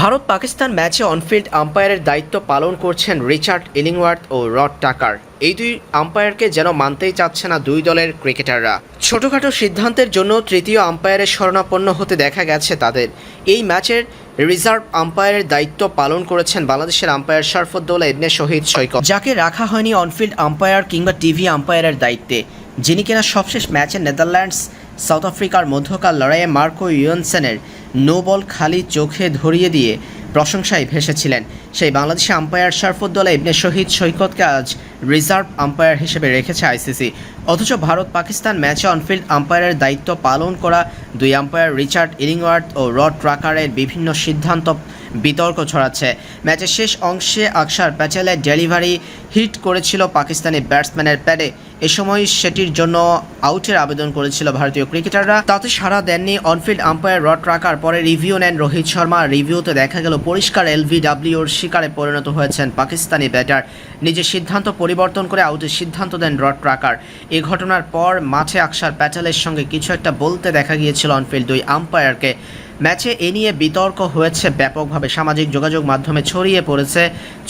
ভারত পাকিস্তান ম্যাচে অনফিল্ড আম্পায়ারের দায়িত্ব পালন করছেন রিচার্ড ইলিংওয়ার্থ ও রড টাকার। এই দুই আম্পায়ারকে যেন মানতেই চাচ্ছে না দুই দলের ক্রিকেটাররা। ছোটখাটো সিদ্ধান্তের জন্য তৃতীয় আম্পায়ারের শরণাপন্ন হতে দেখা গেছে তাদের। এই ম্যাচের রিজার্ভ আম্পায়ারের দায়িত্ব পালন করেছেন বাংলাদেশের আম্পায়ার শরফুদ্দৌলা ইবনে শহীদ সৈকত। যাকে রাখা হয়নি অনফিল্ড আম্পায়ার কিংবা টিভি আম্পায়ারের দায়িত্বে, যিনি কিনা সবশেষ ম্যাচে নেদারল্যান্ডস সাউথ আফ্রিকার মধ্যকার লড়াইয়ে মার্কো ইউএনসেনের নো বল খালি চোখে ধরিয়ে দিয়ে প্রশংসায় ভেসেছিলেন। সেই বাংলাদেশি আম্পায়ার শরফুদ্দৌলা ইবনে শহীদ সৈকতকে আজ রিজার্ভ আম্পায়ার হিসেবে রেখেছে আইসিসি। অথচ ভারত পাকিস্তান ম্যাচে অনফিল্ড আম্পায়ারের দায়িত্ব পালন করা দুই আম্পায়ার রিচার্ড ইলিংওয়ার্থ ও রড ট্রাকারের বিভিন্ন সিদ্ধান্ত বিতর্ক ছড়াচ্ছে। ম্যাচের শেষ অংশে আকসার প্যাটেলের ডেলিভারি হিট করেছিল পাকিস্তানি ব্যাটসম্যানের প্যাডে। এ সময় সেটির জন্য আউটের আবেদন করেছিল ভারতীয় ক্রিকেটাররা। তাতে সাড়া দেননি অনফিল্ড আম্পায়ার রড ট্রাকার পরে রিভিউ নেন রোহিত শর্মা। রিভিউতে দেখা গেল, পরিষ্কার এলভিডাব্লিউর শিকারে পরিণত হয়েছেন পাকিস্তানি ব্যাটার। নিজের সিদ্ধান্ত পরিবর্তন করে আউটের সিদ্ধান্ত দেন রড ট্রাকার এ ঘটনার পর মাঠে আকসার প্যাটেলের সঙ্গে কিছু একটা বলতে দেখা গিয়েছিল অনফিল্ড দুই আম্পায়ারকে। ম্যাচে এ নিয়ে বিতর্ক হয়েছে ব্যাপকভাবে। সামাজিক যোগাযোগ মাধ্যমে ছড়িয়ে পড়েছে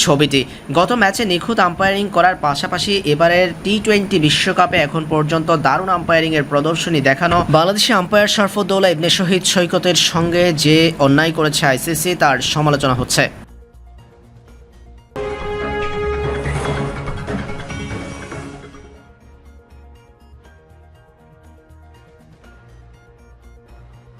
ছবিটি। গত ম্যাচে নিখুঁত আম্পায়ারিং করার পাশাপাশি এবারের টি টোয়েন্টি বিশ্বকাপে এখন পর্যন্ত দারুণ আম্পায়ারিংয়ের প্রদর্শনী দেখানো বাংলাদেশি আম্পায়ার শরফুদ্দৌলা ইবনে শহীদ সৈকতের সঙ্গে যে অন্যায় করেছে আইসিসি, তার সমালোচনা হচ্ছে।